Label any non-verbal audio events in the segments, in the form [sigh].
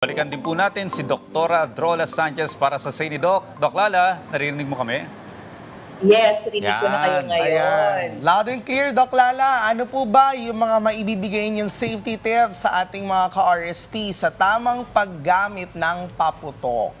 Balikan din po natin si Doktora Drola Sanchez para sa Say ni Doc. Doc Lala, narinig mo kami? Yes, rinig ko na kayo ngayon. Ayan. Loud and clear, Doc Lala. Ano po ba yung mga maibibigay niyong safety tips sa ating mga ka-RSP sa tamang paggamit ng paputok?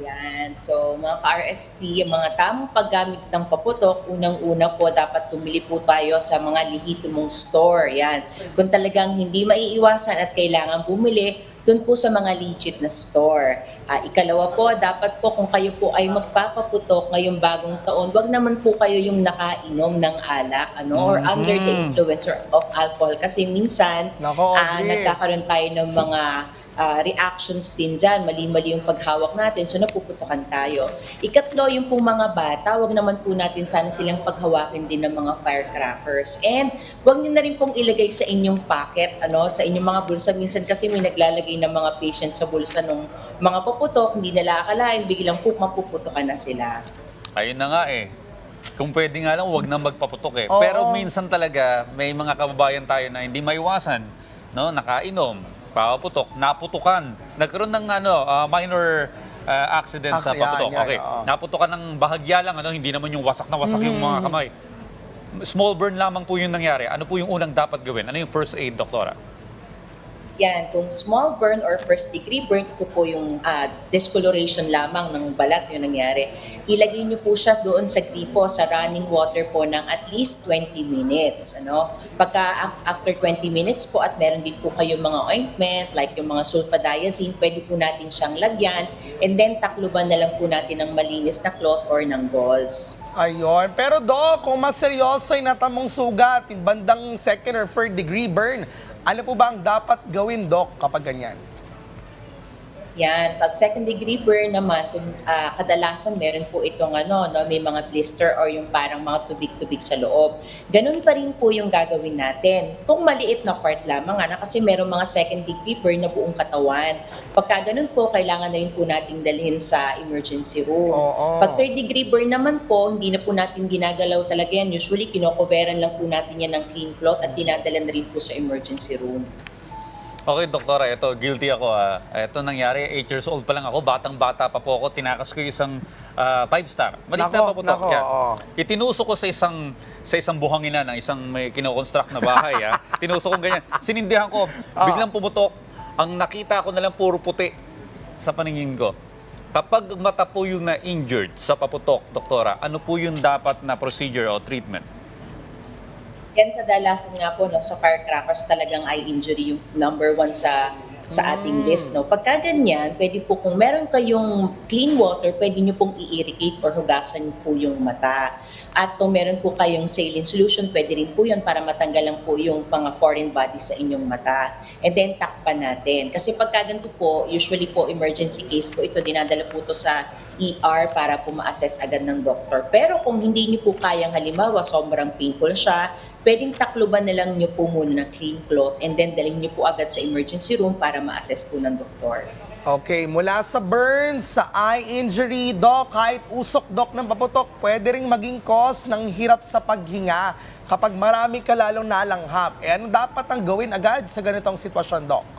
Yan. So, mga ka-RSP, yung mga tamang paggamit ng paputok, unang-una po, dapat tumili po tayo sa mga legitimong store. Yan. Kung talagang hindi maiiwasan at kailangan bumili, dun po sa mga legit na store. Ah, ikalawa po, dapat po kung kayo po ay magpapaputok ngayong bagong taon, wag naman po kayo yung nakainom ng alak ano, or under the influence of alcohol. Kasi minsan, Nako, agree. nagkakaroon tayo ng mga ah, reactions din dyan. Mali-mali yung paghawak natin, so napuputukan tayo. Ikatlo, yung pong mga bata, wag naman po natin sana silang paghawakin din ng mga firecrackers. And wag nyo na rin pong ilagay sa inyong pocket, ano, sa inyong mga bulsa. Minsan kasi may naglalagay ng mga patient sa bulsa ng mga paputok, hindi nila akalain, biglang po mapuputukan na sila. Ayun na nga eh. Kung pwede nga lang, huwag na magpaputok eh. Oo. Pero minsan talaga, may mga kababayan tayo na hindi maiwasan. No? Nakainom, papaputok, naputukan. Nagkaroon ng ano, ah, minor ah, accident sa Accident, paputok. yan, okay. oo. Naputukan ng bahagya lang, ano? hindi naman yung wasak na wasak yung Mm. mga kamay. Small burn lamang po yung nangyari. Ano po yung unang dapat gawin? Ano yung first aid, doktora? Yan, kung small burn or first degree burn, ito po yung ah, discoloration lamang ng balat yung nangyari. Ilagay niyo po siya doon sa gripo sa running water po ng at least 20 minutes. Ano? Pagka af- after 20 minutes po at meron din po kayo mga ointment like yung mga sulfadiazine, pwede po natin siyang lagyan and then takluban na lang po natin ng malinis na cloth or ng gauze. Ayun. Pero Doc, kung mas seryoso yung natamong sugat, bandang second or third degree burn, ano po ba ang dapat gawin, Doc, kapag ganyan? Yan, pag second degree burn naman, kung, ah, kadalasan meron po itong ano, no, may mga blister or yung parang mga tubig-tubig sa loob. Ganun pa rin po yung gagawin natin. Kung maliit na part lamang, ano, kasi meron mga second degree burn na buong katawan. Pagka ganun po, kailangan na rin po nating dalhin sa emergency room. Oo. Pag third degree burn naman po, hindi na po natin ginagalaw talaga yan. Usually, kinocoveran lang po natin yan ng clean cloth at dinadala na rin po sa emergency room. Okay, doktora, ito, guilty ako. ah. Ito nangyari, 8 years old pa lang ako, batang-bata pa po ako, tinakas ko yung isang 5-star. Maliit na Nako, paputok. nako, Yan. oo. Itinusok ko sa isang sa isang buhangina ng isang may kinoconstruct na bahay. ah. Tinusok ko ganyan. Sinindihan ko, biglang pumutok. Ang nakita ko na lang puro puti sa paningin ko. Kapag mata po yung na-injured sa paputok, doktora, ano po yung dapat na procedure o treatment? Yan kadalasan nga po no, sa firecrackers talagang eye injury yung number one sa sa ating list. No? Pagka ganyan, pwede po kung meron kayong clean water, pwede nyo pong i-irrigate or hugasan po yung mata. At kung meron po kayong saline solution, pwede rin po yun para matanggalan po yung mga foreign body sa inyong mata. And then takpan natin. Kasi pagka ganito po, usually po emergency case po, ito dinadala po to sa ER para po ma-assess agad ng doktor. Pero kung hindi niyo po kayang halimbawa, sobrang painful siya, pwedeng takluban na lang niyo po muna ng clean cloth and then dalhin niyo po agad sa emergency room para ma-assess po ng doktor. Okay, mula sa burn, sa eye injury, Doc, kahit usok, Doc, ng paputok, pwede ring maging cause ng hirap sa paghinga kapag marami ka lalong nalanghap. Eh, ano dapat ang gawin agad sa ganitong sitwasyon, Doc?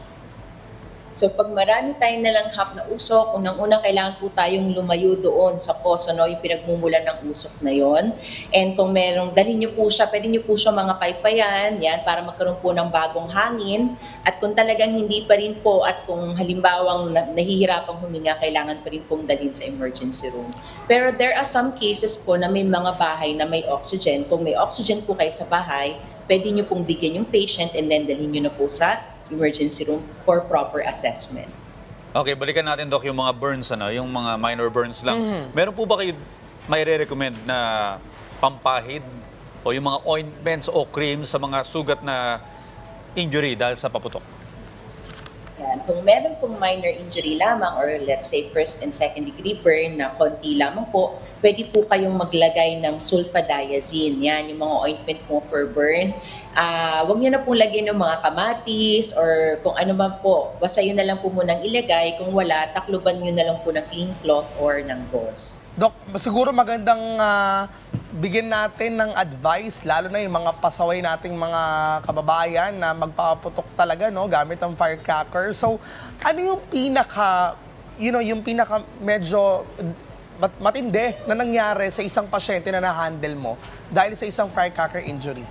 So pag marami tayong nalanghap na usok, unang-unang kailangan po tayong lumayo doon sa cause, ano, yung pinagmumulan ng usok na yon. And kung merong, dalhin niyo po siya, pwede niyo po siya mga paypayan, yan, para magkaroon po ng bagong hangin. At kung talagang hindi pa rin po, at kung halimbawang na, nahihirapang huminga, kailangan pa rin pong dalhin sa emergency room. Pero there are some cases po na may mga bahay na may oxygen. Kung may oxygen po kayo sa bahay, pwede niyo pong bigyan yung patient and then dalhin niyo na po sa emergency room for proper assessment. Okay, balikan natin, Doc, yung mga burns, ano, yung mga minor burns lang. Meron po ba kayo may re-recommend na pampahid o yung mga ointments o cream sa mga sugat na injury dahil sa paputok? Yan. Kung meron pong minor injury lamang or let's say first and second degree burn na konti lamang po, pwede po kayong maglagay ng sulfadiazine. Yan, yung mga ointment po for burn. Ah, wag niyo na pong lagyan ng mga kamatis or kung ano man po. Basta yun na lang po munang ilagay. Kung wala, takluban niyo na lang po ng clean cloth or ng gauze. Doc, siguro magandang ah, bigyan natin ng advice, lalo na yung mga pasaway nating mga kababayan na magpapaputok talaga, no, gamit ang firecracker. So, ano yung pinaka, you know, yung pinaka medyo mat- matindi na nangyari sa isang pasyente na na-handle mo dahil sa isang firecracker injury?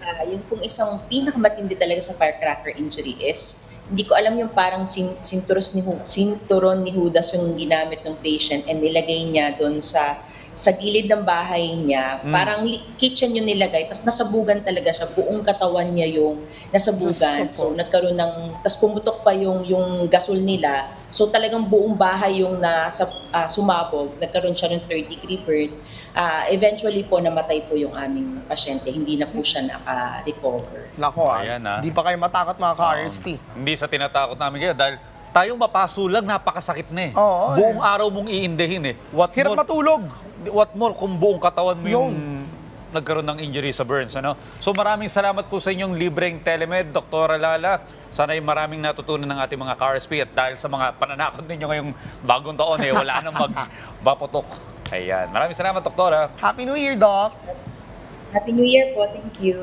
Ah, yung pong isang pinakamatindi talaga sa firecracker injury is hindi ko alam yung parang sin, sinturos ni sinturon ni Judas yung ginamit ng patient and nilagay niya doon sa sa gilid ng bahay niya, parang li- kitchen yung nilagay, tapos nasabugan talaga siya, buong katawan niya yung nasabugan. So nagkaroon ng, tapos pumutok pa yung, yung gasol nila, so talagang buong bahay yung nasa, ah, sumabog, nagkaroon siya ng third degree burn. Ah, eventually po namatay po yung aming pasyente, hindi na po siya naka-recover. Nako, ah, Ayan, ah. di pa kayo matakot mga ka-RSP. Hindi sa tinatakot namin kayo dahil tayong mapasulag, napakasakit na eh. Oo, buong araw mong iindahin eh. What Hirap more, matulog. what more kung buong katawan mo yung Yun. nagkaroon ng injury sa burns. Ano? So maraming salamat po sa inyong libreng telemed, Dr. Lala. Sana ay maraming natutunan ng ating mga ka-RSP at dahil sa mga pananakot ninyo ngayong bagong taon eh, wala nang magbapotok. [laughs] Ayan. Maraming salamat, Doktora. Happy New Year, Doc! Happy New Year po, thank you.